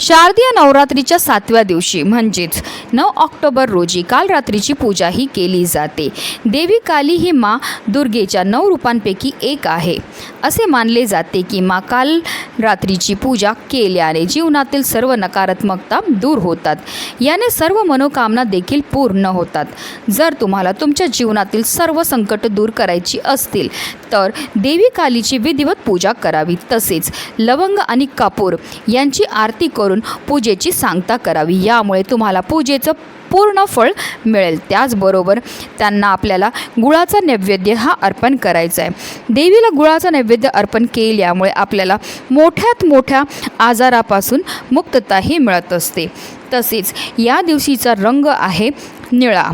शारदीय नवरात्रीच्या सातव्या दिवशी म्हणजेच नऊ ऑक्टोबर रोजी काल रात्रीची पूजा ही केली जाते. देवी काली ही मा दुर्गेच्या नऊ रूपांपैकी एक आहे. असे मानले जाते की मा काल रात्रीची पूजा केल्याने जीवनातील सर्व नकारात्मकता दूर होतात. याने सर्व मनोकामना देखील पूर्ण होतात. जर तुम्हाला तुमच्या जीवनातील सर्व संकट दूर करायची असतील तर देवी कालीची विधिवत पूजा करावी. तसेच लवंग आणि कापूर यांची आरती करून करून पूजेची सांगता करावी. यामुळे तुम्हाला पूजेचं पूर्ण फळ मिळेल. त्याचबरोबर त्यांना आपल्याला गुळाचा नैवेद्य हा अर्पण करायचा आहे. देवीला गुळाचा नैवेद्य अर्पण केल्यामुळे आपल्याला मोठ्यात मोठ्या आजारापासून मुक्तताही मिळत असते. तसेच या दिवशीचा रंग आहे निळा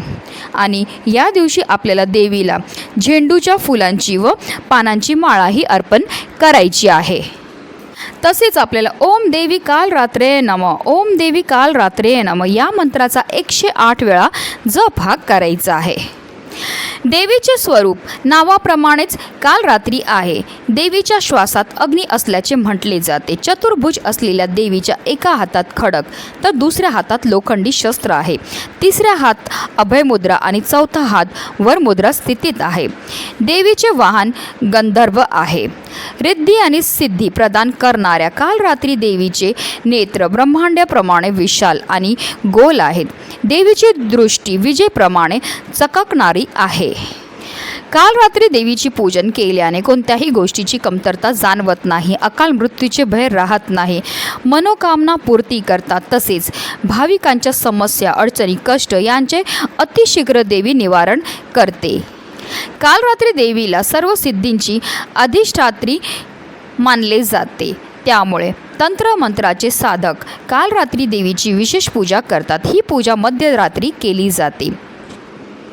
आणि या दिवशी आपल्याला देवीला झेंडूच्या फुलांची व पानांची माळाही अर्पण करायची आहे. तसेच आपल्याला ओम देवी काल रात्रे नम ओम देवी काल रात्रे नम या मंत्राचा एकशे आठ वेळा जप हा करायचा आहे. देवीचे स्वरूप नावाप्रमाणेच काल रात्री आहे. देवीच्या श्वासात अग्नी असल्याचे म्हटले जाते. चतुर्भुज असलेल्या देवीच्या एका हातात खडक तर दुसऱ्या हातात लोखंडी शस्त्र आहे. तिसऱ्या हात अभयमुद्रा आणि चौथा हात वरमुद्रा स्थितीत आहे. देवीचे वाहन गंधर्व आहे. रिद्धी आणि सिद्धी प्रदान करणाऱ्या काल रात्री देवीचे नेत्र ब्रह्मांड्याप्रमाणे विशाल आणि गोल आहेत. देवीची दृष्टी विजेप्रमाणे चककणारी आहे. काल रात्री देवीची पूजन केल्याने कोणत्याही गोष्टीची कमतरता जाणवत नाही अकाल मृत्यूचे भय राहत नाही. मनोकामना पूर्ती करतात. तसेच भाविकांच्या समस्या अडचणी कष्ट यांचे अतिशीघ्र देवी निवारण करते. काल रात्री देवीला सर्व सिद्धींची अधिष्ठात्री मानले जाते. त्यामुळे तंत्रमंत्राचे साधक काल रात्री देवीची विशेष पूजा करतात. ही पूजा मध्यरात्री केली जाते.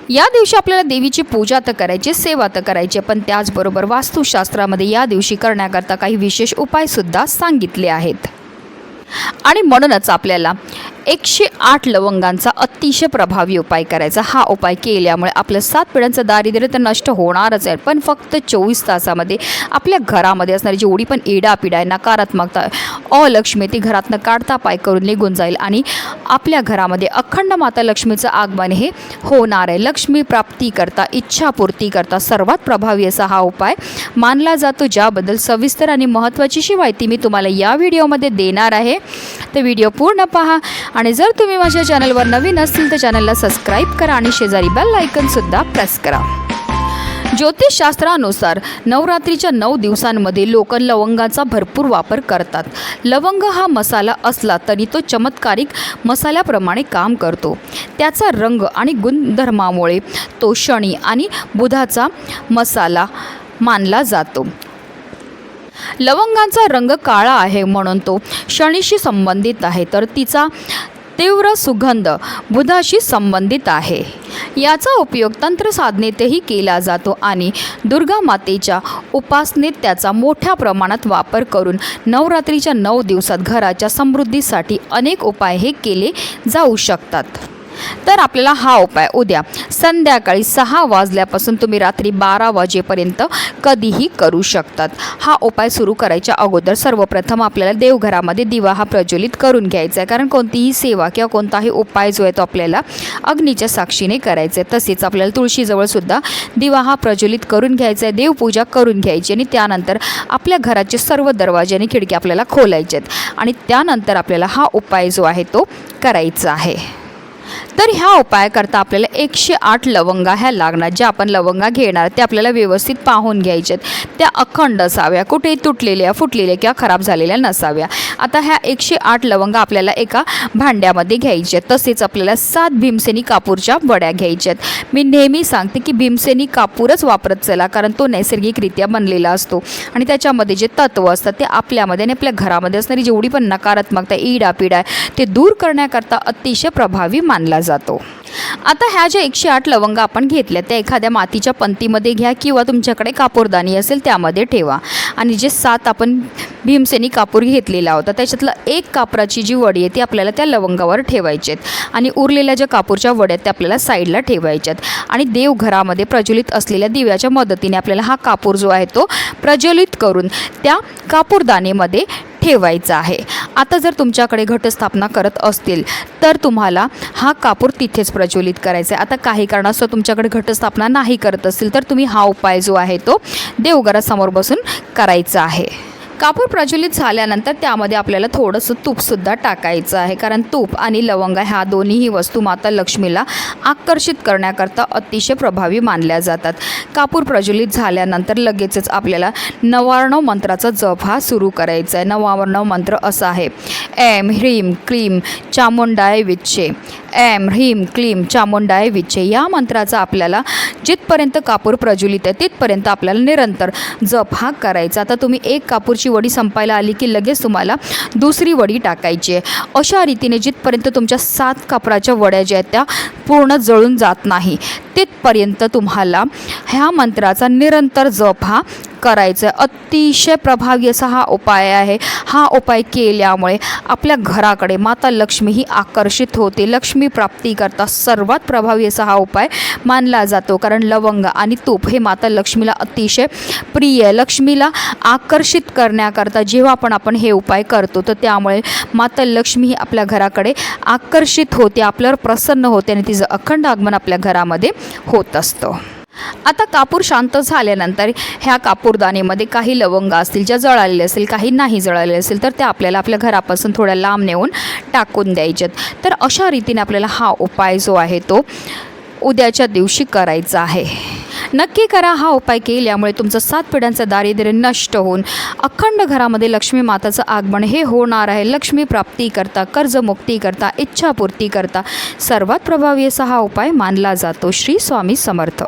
या दिवशी आपल्याला देवीची पूजा तर करायची सेवा तर करायची पण त्याचबरोबर वास्तुशास्त्रामध्ये या दिवशी करण्याकरता काही विशेष उपायसुद्धा सांगितले आहेत. आणि म्हणूनच आपल्याला एकशे आठ लवंगांचा अतिशय प्रभावी उपाय करायचा. हा उपाय केल्यामुळे आपलं सात पिढ्यांचं दारिद्र्य तर नष्ट होणारच आहे. पण फक्त चोवीस तासामध्ये आपल्या घरामध्ये असणारी जेवढी पण इडापिडा आहे नकारात्मकता अलक्ष्मी ती घरातनं काढता पाय करून निघून जाईल आणि आपल्या घरामध्ये अखंड माता लक्ष्मीचं आगमन हे होणार आहे. लक्ष्मी प्राप्ती करता इच्छापूर्ती करता सर्वात प्रभावी असा हा उपाय मानला जातो. ज्याबद्दल सविस्तर आणि महत्त्वाचीशी माहिती मी तुम्हाला या व्हिडिओमध्ये देणार आहे. तर व्हिडिओ पूर्ण पहा आणि जर तुम्ही माझ्या चॅनलवर नवीन असतील तर चॅनलला सबस्क्राईब करा आणि शेजारी बेल आयकनसुद्धा प्रेस करा. ज्योतिषशास्त्रानुसार नवरात्रीच्या नऊ दिवसांमध्ये लोक लवंगाचा भरपूर वापर करतात. लवंग हा मसाला असला तरी तो चमत्कारिक मसाल्याप्रमाणे काम करतो. त्याचा रंग आणि गुणधर्मामुळे तो शनी आणि बुधाचा मसाला मानला जातो. लवंगांचा रंग काळा आहे म्हणून तो शनीशी संबंधित आहे तर तिचा तीव्र सुगंध बुधाशी संबंधित आहे. याचा उपयोग तंत्रसाधनेतही केला जातो आणि दुर्गा मातेच्या उपासनेत त्याचा मोठ्या प्रमाणात वापर करून नवरात्रीच्या नऊ दिवसात घराच्या समृद्धीसाठी अनेक उपाय हे केले जाऊ शकतात. तर आपल्याला हा उपाय उद्या संध्याकाळी सहा वाजल्यापासून तुम्ही रात्री बारा वाजेपर्यंत कधीही करू शकतात. हा उपाय सुरू करायच्या अगोदर सर्वप्रथम आपल्याला देवघरामध्ये दिवा हा प्रज्वलित करून घ्यायचा आहे. कारण कोणतीही सेवा किंवा कोणताही उपाय जो आहे तो आपल्याला अग्नीच्या साक्षीने करायचा आहे. तसेच आपल्याला तुळशीजवळसुद्धा दिवा हा प्रज्वलित करून घ्यायचा आहे. देवपूजा करून घ्यायची आणि त्यानंतर आपल्या घराचे सर्व दरवाजे आणि खिडकी आपल्याला खोलायचे आहेत. आणि त्यानंतर आपल्याला हा उपाय जो आहे तो करायचा आहे. तर ह्या उपायाकरता आपल्याला एकशे आठ लवंगा ह्या लागणार. ज्या आपण लवंगा घेणार त्या आपल्याला व्यवस्थित पाहून घ्यायच्यात त्या अखंड असाव्या कुठेही तुटलेल्या फुटलेल्या किंवा खराब झालेल्या नसाव्या. आता ह्या एकशे आठ लवंगा आपल्याला एका भांड्यामध्ये घ्यायच्या तसेच आपल्याला सात भीमसेनी कापूरच्या वड्या घ्यायच्यात. मी नेहमी सांगते की भीमसेनी कापूरच वापरत चला कारण तो नैसर्गिकरित्या बनलेला असतो. आणि त्याच्यामध्ये जे तत्व असतात ते आपल्यामध्ये आणि आपल्या घरामध्ये असणारी जेवढी पण नकारात्मकता इडा आहे ते दूर करण्याकरता अतिशय प्रभावी मानला जातो. जातो. आता ह्या ज्या एकशे आठ लवंगा आपण घेतल्या त्या एखाद्या मातीच्या पंतीमध्ये घ्या किंवा तुमच्याकडे कापूरदानी असेल त्यामध्ये ठेवा. आणि जे सात आपण भीमसेनी कापूर घेतलेला होता त्याच्यातलं एक कापराची जी वडी आहे ती आपल्याला त्या लवंगावर ठेवायची आहेत. आणि उरलेल्या ज्या कापूरच्या वड्या आहेत त्या आपल्याला साईडला ठेवायच्यात आणि देवघरामध्ये प्रज्वलित असलेल्या दिव्याच्या मदतीने आपल्याला हा कापूर जो आहे तो प्रज्वलित करून त्या कापूरदानीमध्ये ठेवायचा आहे. आता जर तुमच्याकडे घटस्थापना करत असतील तर तुम्हाला हा कापूर तिथेच प्रज्वलित करायचा आहे. आता काही कारणास्तव तुमच्याकडे घटस्थापना नाही करत असतील तर तुम्ही हा उपाय जो आहे तो देवघरासमोर बसून करायचा आहे. कापूर प्रज्वलित झाल्यानंतर त्यामध्ये आपल्याला थोडंसं तूपसुद्धा टाकायचं आहे. कारण तूप आणि लवंग ह्या दोन्हीही वस्तू माता लक्ष्मीला आकर्षित करण्याकरता अतिशय प्रभावी मानल्या जातात. कापूर प्रज्वलित झाल्यानंतर लगेचच आपल्याला नवार्णव मंत्राचा जप हा सुरू करायचा आहे. नवार्णव मंत्र असा आहे. एम ह्रीम क्रीम चामुंडाय विच्छे एम ह्रीम क्लीम चामुंडाय विचे या मंत्राचा आपल्याला जिथपर्यंत कापूर प्रज्वलित आहे तिथपर्यंत आपल्याला निरंतर जप हा करायचा. आता तुम्ही एक कापूरची वडी संपायला आली की लगेच तुम्हाला दुसरी वडी टाकायची आहे. अशा रीतीने जिथपर्यंत तुमच्या सात कापराच्या वड्या ज्या आहेत त्या पूर्ण जळून जात नाही तिथपर्यंत तुम्हाला ह्या मंत्राचा निरंतर जप हा करायचं आहे अतिशय प्रभावी असा हा उपाय आहे. हा उपाय केल्यामुळे आपल्या घराकडे माता लक्ष्मी ही आकर्षित होते. लक्ष्मी प्राप्तीकरता सर्वात प्रभावी असा हा उपाय मानला जातो. कारण लवंग आणि तूप हे माता लक्ष्मीला अतिशय प्रिय आहे. लक्ष्मीला आकर्षित करण्याकरता जेव्हा पण आपण हे उपाय करतो तर त्यामुळे माता लक्ष्मी ही आपल्या घराकडे आकर्षित होते आपल्यावर प्रसन्न होते आणि तिचं अखंड आगमन आपल्या घरामध्ये होत असतं. आता कापूर शांत झाल्यानंतर ह्या कापूरदाणीमध्ये काही लवंग असतील ज्या जळालेल्या असतील काही नाही जळालेले असतील तर त्या आपल्याला आपल्या घरापासून थोड्या लांब नेऊन टाकून द्यायच्यात तर अशा रीतीने आपल्याला हा उपाय जो आहे तो उद्याच्या दिवशी करायचा आहे. नक्की करा हा उपाय केल्यामुळे तुमचं सात पिढ्यांचं दारिद्र्य नष्ट होऊन अखंड घरामध्ये लक्ष्मी माताचं आगमन हे होणार आहे. लक्ष्मी प्राप्ती करता कर्जमुक्ती करता इच्छापूर्ती करता सर्वात प्रभावी असा हा उपाय मानला जातो. श्री स्वामी समर्थ.